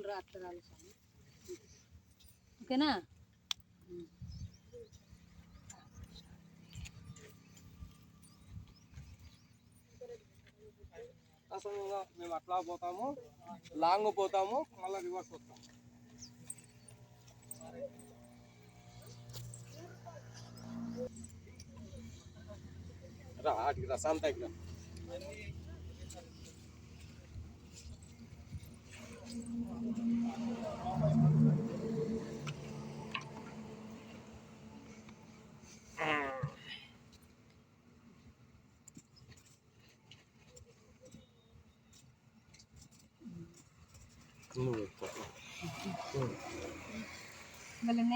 చేతులు రాత్రాలు స్వామి. ఓకేనా? మేము అట్లా పోతాము లాంగ్ పోతాము మళ్ళీ రివర్స్ వస్తాము. రా ఆటికి రా సంతకి రా నువ్వు ఎక్కువ. మళ్ళీ ఉన్నాయి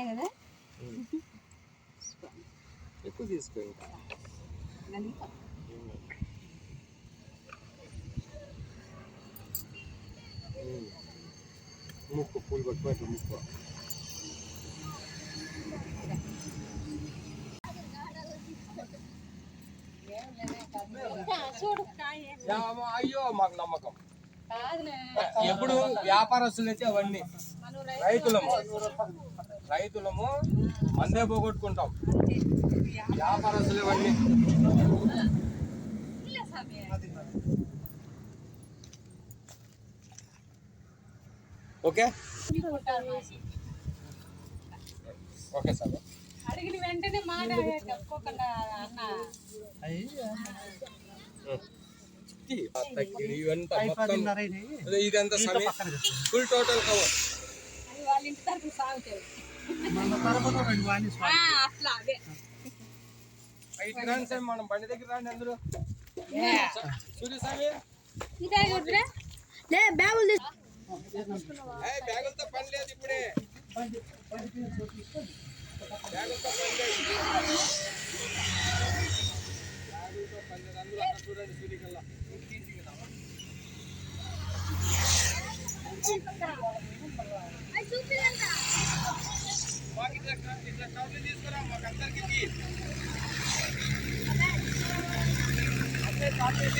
కదా? ఎక్కువ తీసుకో ఇంకా. ముక్కు పూలు పట్టుకో ముక్కు అయ్యో మాకు నమ్మకం ఎప్పుడు వ్యాపారస్తులు అయితే అవన్నీ. రైతులము. రైతులము మందే పోగొట్టుకుంటాం. వ్యాపారస్తులు ఇవన్నీ ఓకే? Okay sir. అడిగిన వెంటనే మాట చెప్పుకోకుండా అన్న. తగ్గిడి ఇవంతా మొత్తం ఇదంతా సమయం ఫుల్ టోటల్ కవర్. వాళ్ళ ఇంటి తరపున సాగుతాయి ఆ, అట్లా అదే. బయటికి రాండి సార్ మనం బండి దగ్గర రాండి అందరూ. సూర్య స్వామి ఇంకా వద్దురా లే బ్యాగులు తీసు ఏయ్, బ్యాగులతో పని లేదు ఇప్పుడే. బ్యాగులతో పని లేదు. బ్యాగులతో పని లేదు. అందరూ అక్కడ చూడండి సూర్యకల్లా మాకు ఇట్లా ఇట్లా తీసుకురా మాకు అందరికి అంతే అట్లే కవర్లు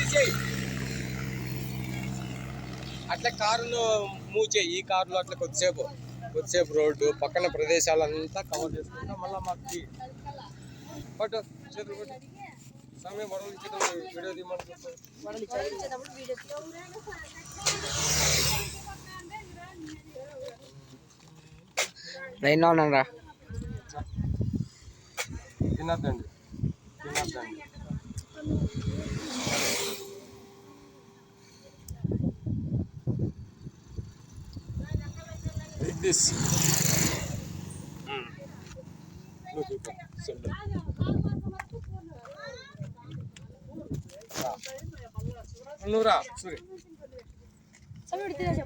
అట్లా కారును మూవ్ చేయి ఈ కారులో అట్లా కొద్దిసేపు కొద్దిసేపు రోడ్డు పక్కన ప్రదేశాలంతా కవర్ చేసుకుంటా మళ్ళీ మాకు చేతులు పట్టు. సమయం ఇచ్చేటప్పుడు వీడియో తీయమని తినద్దండి తినద్దండి. Like this. Look, look, look. Simple. నువ్వు రా సూరి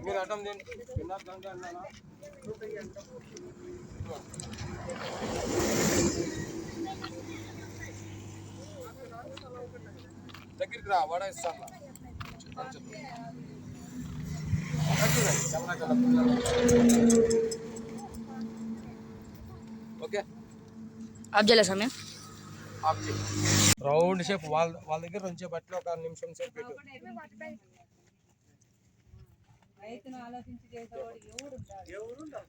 మీరు అడ్డం తిండి తినద్దండి అన్నానా దగ్గరికి రా వడ ఇస్తాను ఓకే ఆఫ్ చేయలే సమయం రౌండ్ షేప్ వాళ్ళ వాళ్ళ దగ్గర నుంచి బట్టలు ఒక నిమిషం సేపు పెట్టు రైతును ఆలోచించి చేసేవాడు ఎవరు ఉంటాడు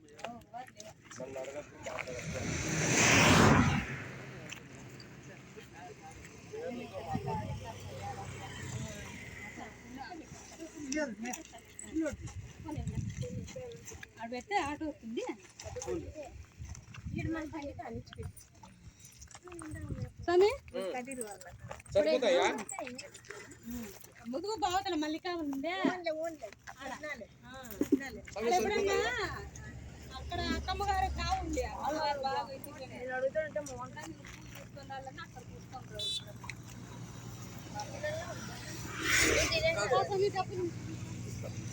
నన్ను అడగద్దు, మాట్లాడద్దు. ఆడ పెడితే ఆటో వస్తుంది. స్వామి? ముదుగు. ఆ. ఆడ ఎప్పుడన్నా అక్కడ అక్కమ్మ గారు కావుండే వాళ్ళని అక్కడ చెప్పు.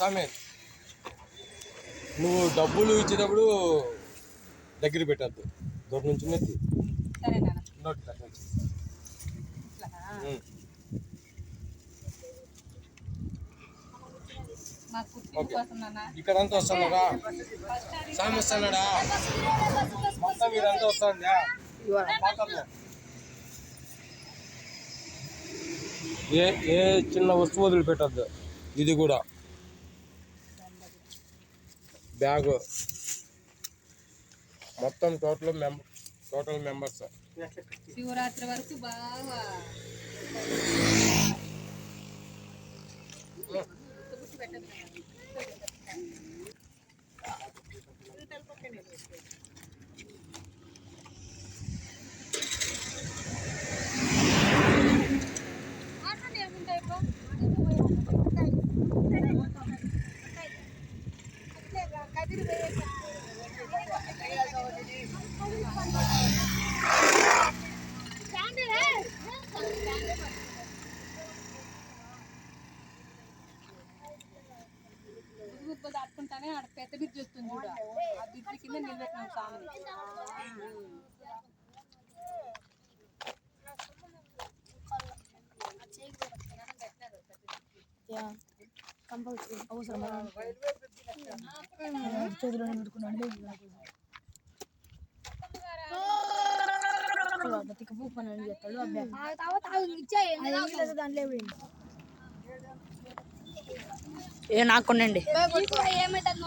సామి నువ్వు డబ్బులు ఇచ్చేటప్పుడు దగ్గర పెట్టద్దు. దూరం నుంచి నోటి నాన్న. ఇక్కడ అంతా వస్తున్నారా సామి వస్తున్నాడా మొత్తం మీరంతా వస్తుందా. ఏ ఏ చిన్న వస్తువు వదిలిపెట్టద్దు. ఇది కూడా. బ్యాగు. మొత్తం total member total members. Shivaratri వరకు బాగా ఆడ పెద్ద బిడ్జి వస్తుంది చూడ. ఆ బిడ్జి కింద నిలబెట్టినాం స్వామిని ఏ నాకు కొనండి ఏ నాకు నాకుండండి ఏమంటారు